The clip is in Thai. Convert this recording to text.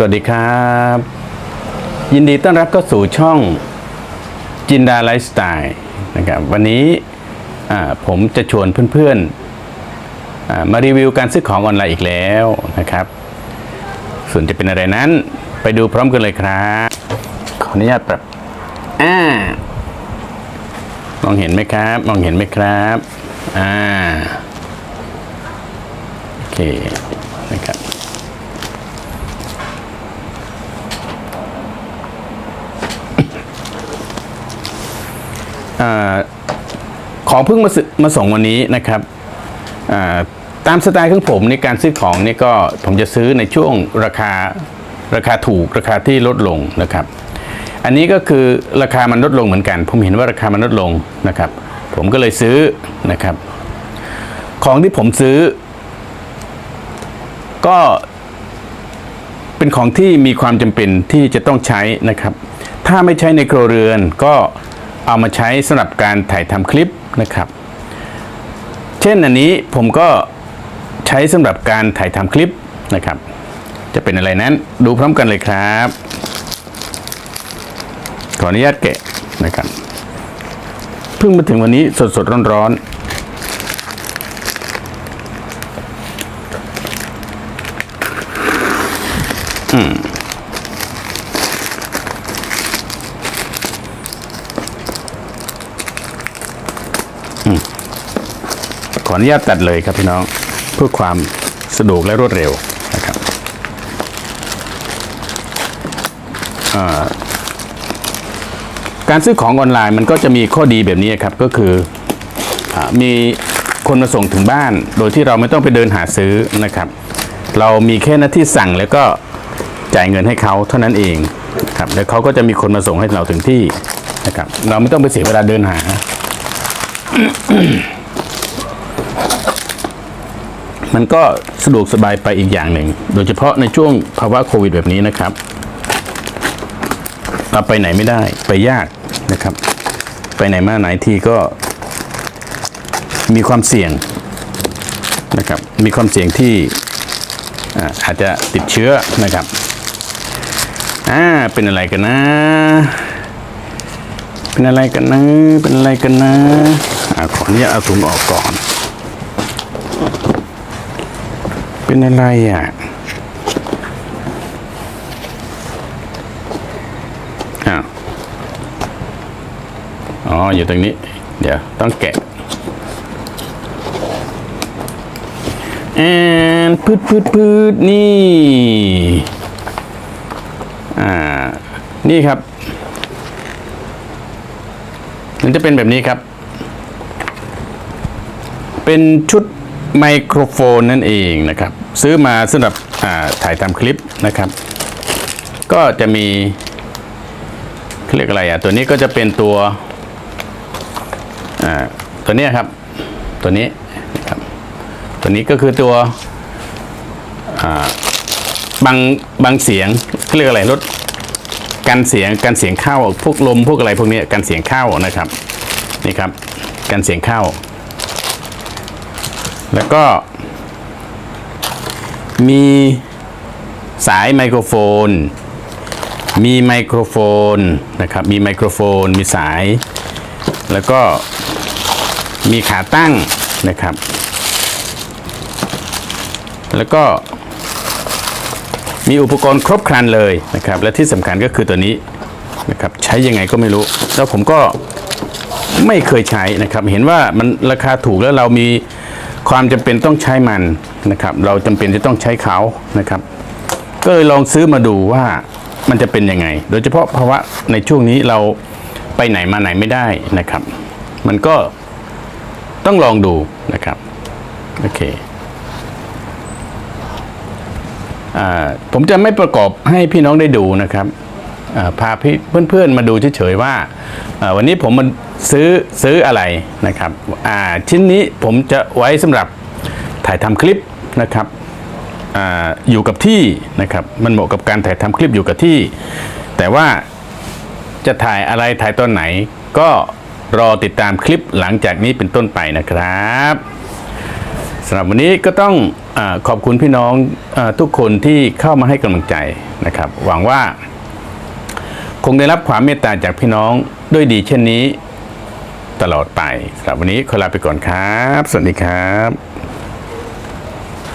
สวัสดีครับ ยินดีต้อนรับเข้าสู่ช่องจินดาไลฟ์สไตล์นะครับวันนี้ผมจะชวนเพื่อนๆมารีวิวการซื้อของออนไลน์อีกแล้วนะครับ ส่วนจะเป็นอะไรนั้นไปดูพร้อมกันเลยครับขออนุญาตปรับอ่ามองเห็นไหมครับ มองเห็นไหมครับอ่าโอเคนะครับ อของเพิ่งมาสมาส่งวันนี้นะครับตามสไตล์ของผมในการซื้อของนี่ก็ผมจะซื้อในช่วงราคาราคาถูกราคาที่ลดลงนะครับ อันนี้ก็คือราคามันลดลงเหมือนกัน ผมเห็นว่าราคามันลดลงนะครับ ผมก็เลยซื้อนะครับ ของที่ผมซื้อ ก็เป็นของที่มีความจำเป็นที่จะต้องใช้นะครับ ถ้าไม่ใช้ในครัวเรือนก็ เอามาใช้สำหรับการถ่ายทำคลิปนะครับ เช่นอันนี้ผมก็ใช้สำหรับการถ่ายทำคลิปนะครับ จะเป็นอะไรนั้นดูพร้อมกันเลยครับ ขออนุญาตแกะนะครับเพิ่งมาถึงวันนี้สดๆร้อนๆอืม ขออนุญาตตัดเลยครับพี่น้องเพื่อความสะดวกและรวดเร็วนะครับการซื้อของออนไลน์มันก็จะมีข้อดีแบบนี้ครับก็คืออมีคนมาส่งถึงบ้าน โดยที่เราไม่ต้องไปเดินหาซื้อนะครับ เรามีแค่หน้าที่สั่งแล้วก็จ่ายเงินให้เขาเท่านั้นเองครับแล้วเขาก็จะมีคนมาส่งให้เราถึงที่นะครับ เราไม่ต้องไปเสียเวลาเดินหา มันก็สะดวกสบายไปอีกอย่างหนึ่ง โดยเฉพาะในช่วงภาวะโควิดแบบนี้นะครับเราไปไหนไม่ได้ไปยากนะครับ ไปไหนมาไหนทีก็มีความเสี่ยงนะครับ มีความเสี่ยงที่อาอาจจะติดเชื้อนะครับ อ่า เป็นอะไรกันนะ เป็นอะไรกันนะ เป็นอะไรกันนะ อ่า ขออนุญาตเอาถุงออกก่อน เป็นอะไรอะ อ๋อ อยู่ตรงนี้ เดี๋ยว ต้องแกะแอนพืดพืดพืดนี่ อ่า นี่ครับ มันจะเป็นแบบนี้ครับ เป็นชุด ไมโครโฟนนั่นเองนะครับ ซื้อมาสำหรับถ่ายทำคลิปนะครับ ก็จะมีเรียกอะไรอะตัวนี้ก็จะเป็นตัวตัวนี้ครับ ตัวนี้นะครับตัวนี้ก็คือตัวบางบางเสียงเรียกอะไรลดกันเสียงกันเสียงเข้าพวกลมพวกอะไรพวกนี้กันเสียงเข้านะครับนี่ครับกันเสียงเข้า แล้วก็มีสายไมโครโฟน มีไมโครโฟนนะครับ มีไมโครโฟน มีสาย แล้วก็มีขาตั้งนะครับ แล้วก็มีอุปกรณ์ครบครันเลยนะครับ และที่สำคัญก็คือตัวนี้นะครับ ใช้ยังไงก็ไม่รู้ แล้วผมก็ไม่เคยใช้นะครับ เห็นว่ามันราคาถูกแล้วเรามี ความจำเป็นต้องใช้มันนะครับ เราจำเป็นจะต้องใช้เขานะครับ ก็เลยลองซื้อมาดูว่ามันจะเป็นยังไง โดยเฉพาะภาวะในช่วงนี้เราไปไหนมาไหนไม่ได้นะครับ มันก็ต้องลองดูนะครับโอเคอ่าผมจะไม่ประกอบให้พี่น้องได้ดูนะครับ พาพี่เพื่อนๆมาดูเฉยๆว่า วันนี้ผมมาซื้อซื้ออะไรนะครับชิ้นนี้ผมจะไว้สำหรับถ่ายทำคลิปนะครับออยู่กับที่นะครับมันเหมาะกับการถ่ายทำคลิปอยู่กับที่ แต่ว่าจะถ่ายอะไรถ่ายตอนไหน ก็รอติดตามคลิปหลังจากนี้เป็นต้นไปนะครับสำหรับวันนี้ก็ต้องอขอบคุณพี่น้องอทุกคนที่เข้ามาให้กำลังใจนะครับ หวังว่า งได้รับความเมตตาจากพี่น้องด้วยดีเช่นนี้ ตลอดไปสำหรับวันนี้ขอลาไปก่อนครับ สวัสดีครับ